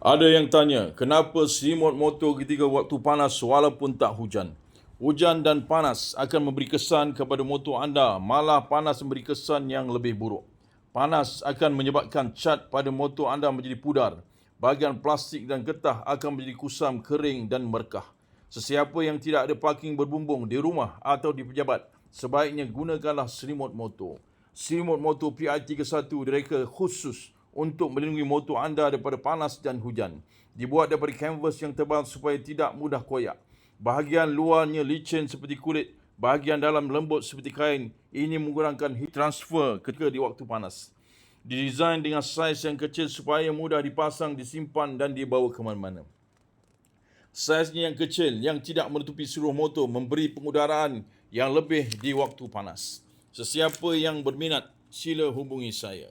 Ada yang tanya, kenapa selimut motor ketika waktu panas walaupun tak hujan? Hujan dan panas akan memberi kesan kepada motor anda, malah panas memberi kesan yang lebih buruk. Panas akan menyebabkan cat pada motor anda menjadi pudar. Bahagian plastik dan getah akan menjadi kusam, kering dan merekah. Sesiapa yang tidak ada parking berbumbung di rumah atau di pejabat, sebaiknya gunakanlah selimut motor. Selimut motor PI31 direka khusus untuk melindungi motor anda daripada panas dan hujan. Dibuat daripada kanvas yang tebal supaya tidak mudah koyak. Bahagian luarnya licin seperti kulit, bahagian dalam lembut seperti kain. Ini mengurangkan heat transfer ketika di waktu panas. Didesain dengan saiz yang kecil supaya mudah dipasang, disimpan dan dibawa ke mana-mana. Saiznya yang kecil yang tidak menutupi seluruh motor memberi pengudaraan yang lebih di waktu panas. Sesiapa yang berminat, sila hubungi saya.